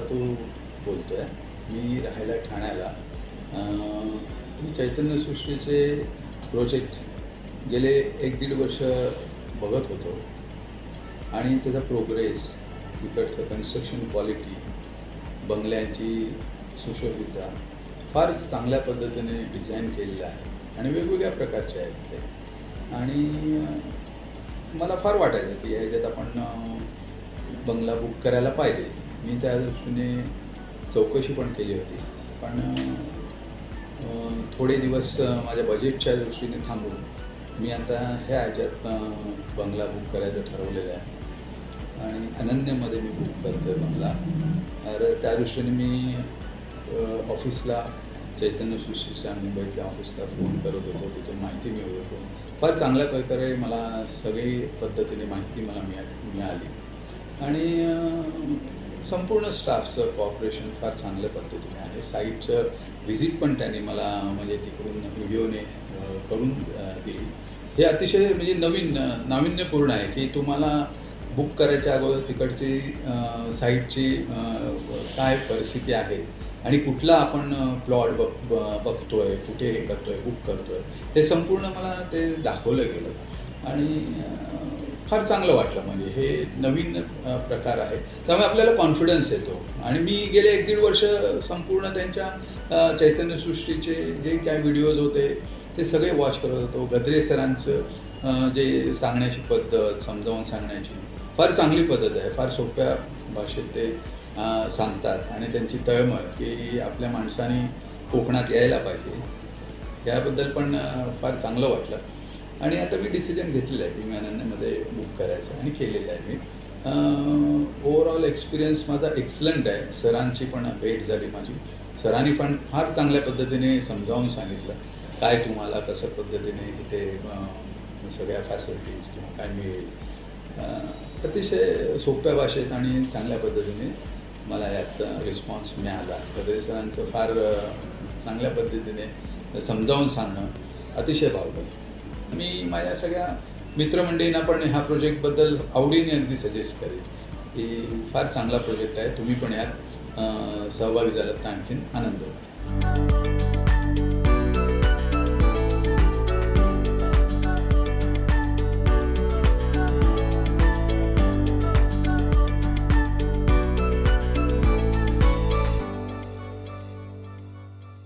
बोलतो आहे मी राहायला ठाण्याला. मी चैतन्यसृष्टीचे प्रोजेक्ट गेले एक दीड वर्ष बघत होतो. आणि त्याचा प्रोग्रेस तिकडचं कन्स्ट्रक्शन क्वालिटी बंगल्यांची सुशोभिता फार चांगल्या पद्धतीने डिझाईन केलेलं आहे. आणि वेगवेगळ्या प्रकारचे आहेत ते. आणि मला फार वाटायचं की ह्याच्यात आपण बंगला बुक करायला पाहिजे. मी त्या दृष्टीने चौकशी पण केली होती. पण थोडे दिवस माझ्या बजेटच्या दृष्टीने थांबून मी आता ह्या ह्याच्यात बंगला बुक करायचं ठरवलेलं आहे. आणि अनन्यमध्ये मी बुक करतो आहे बंगला. तर त्या दृष्टीने मी ऑफिसला चैतन्य सृष्टीच्या मुंबईतल्या ऑफिसला फोन करत होतो. तिथून माहिती मिळवत होतो. फार चांगल्या प्रकारे मला सगळी पद्धतीने माहिती मला मिळा मिळाली. आणि संपूर्ण स्टाफचं कॉपरेशन फार चांगल्या पद्धतीने आहे. साईटचं व्हिजिट पण त्यांनी मला म्हणजे तिकडून व्हिडिओने करून दिली. हे अतिशय म्हणजे नवीन नाविन्यपूर्ण आहे की तुम्हाला बुक करायच्या अगोदर तिकडची साईटची काय परिस्थिती आहे आणि कुठला आपण प्लॉट बघ ब- बघतोय कुठे हे करतो आहे बुक आहे हे संपूर्ण मला ते दाखवलं गेलं. आणि फार चांगलं वाटलं. म्हणजे हे नवीन प्रकार आहे त्यामुळे आपल्याला कॉन्फिडन्स येतो. आणि मी गेले एक दीड वर्ष संपूर्ण त्यांच्या चैतन्यसृष्टीचे जे काय व्हिडिओज होते ते सगळे वॉच करत होतो. गद्रे सरांचं जे सांगण्याची पद्धत समजावून सांगण्याची. फार चांगली पद्धत आहे. फार सोप्या भाषेत ते सांगतात. आणि त्यांची तळमळ की आपल्या माणसाने कोकणात यायला पाहिजे. याबद्दल पण फार चांगलं वाटलं. आणि आता मी डिसिजन घेतलेलं आहे की मी अनन्यमध्ये बुक करायचं आणि केलेलं आहे मी. ओवरऑल एक्सपिरियन्स माझा एक्सलंट आहे. सरांची पण भेट झाली माझी. सरांनी पण फार चांगल्या पद्धतीने समजावून सांगितलं. काय तुम्हाला कसं पद्धतीने इथे सगळ्या फॅसिलिटीज किंवा काय मिळेल? अतिशय सोप्या भाषेत आणि चांगल्या पद्धतीने मला यात रिस्पॉन्स मिळाला. कदरे सरांचं फार चांगल्या पद्धतीने समजावून सांगणं अतिशय भावलं मी माझ्या सगळ्या मित्रमंडळींना पण ह्या प्रोजेक्टबद्दल आवडीने अगदी सजेस्ट करेन. की फार चांगला प्रोजेक्ट आहे. तुम्ही पण यात सहभागी झालात तर आणखीन आनंद होईल.